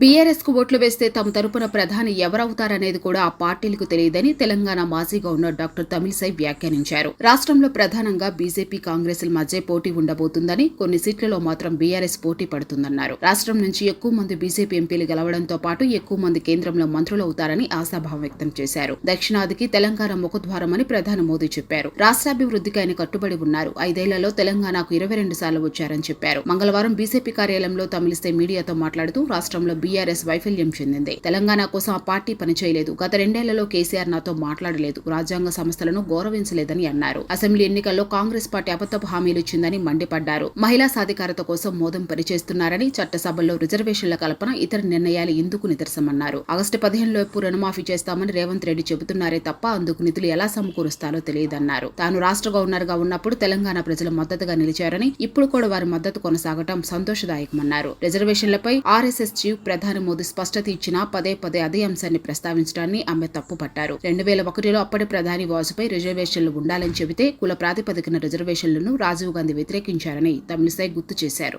బీఆర్ఎస్కు ఓట్లు వేస్తే తమ తరపున ప్రధాని ఎవరవుతారనేది కూడా ఆ పార్టీలకు తెలియదని తెలంగాణ మాజీ గవర్నర్ డాక్టర్ తమిళసై వ్యాఖ్యానించారు. రాష్ట్రంలో ప్రధానంగా బీజేపీ కాంగ్రెస్ మధ్య పోటీ ఉండబోతుందని కొన్ని సీట్లలో మాత్రం బీఆర్ఎస్ పోటీ పడుతుందన్నారు. రాష్ట్రం నుంచి ఎక్కువ మంది బీజేపీ ఎంపీలు గెలవడంతో పాటు ఎక్కువ మంది కేంద్రంలో మంత్రులు అవుతారని ఆశాభావం వ్యక్తం చేశారు. దక్షిణాదికి తెలంగాణ ముఖద్వారమని ప్రధాని మోదీ చెప్పారు. రాష్ట్రాభివృద్ధికి ఆయన కట్టుబడి ఉన్నారు. ఐదేళ్ళలో తెలంగాణకు ఇరవై రెండు సార్లు వచ్చారని చెప్పారు. మంగళవారం బీజేపీ కార్యాలయంలో తమిళిస్తే మీడియాతో మాట్లాడుతూ రాష్ట్రంలో బీఆర్ఎస్ వైఫల్యం చెందింది. తెలంగాణ కోసం ఆ పార్టీ పనిచేయలేదు గత రెండేళ్ళలో కేసీఆర్ నాతో మాట్లాడలేదు. రాజ్యాంగ సంస్థలను గౌరవించలేదని అన్నారు. అసెంబ్లీ ఎన్నికల్లో కాంగ్రెస్ పార్టీ అబద్దపు హామీలు ఇచ్చిందని మండిపడ్డారు. మహిళా సాధికారత కోసం మోదం పనిచేస్తున్నారని చట్టసభల్లో రిజర్వేషన్ల కల్పన ఇతర నిర్ణయాలు ఇందుకు నిదర్శనమన్నారు. ఆగస్టు పదిహేనులోపు రుణమాఫీ చేస్తామని రేవంత్ రెడ్డి చెబుతున్నారే తప్ప అందుకు నిధులు ఎలా సమకూరుస్తారో తెలియదన్నారు. తాను రాష్ట్ర గవర్నర్గా ఉన్నప్పుడు తెలంగాణ ప్రజలు మద్దతుగా నిలిచారని ఇప్పుడు కూడా వారి మద్దతు కొనసాగటం సంతోషదాయకమన్నారు. రిజర్వేషన్లపై ఆర్ఎస్ఎస్ చీఫ్ ప్రధాని మోదీ స్పష్టత ఇచ్చినా పదే పదే అదే అంశాన్ని ప్రస్తావించడాన్ని ఆమె తప్పుపట్టారు. రెండు వేల ఒకటిలో అప్పటి ప్రధాని వాజ్పేయి రిజర్వేషన్లు ఉండాలని చెబితే కుల ప్రాతిపదికన రిజర్వేషన్లను రాజీవ్ గాంధీ వ్యతిరేకించారని తమిళిసై గుర్తు చేశారు.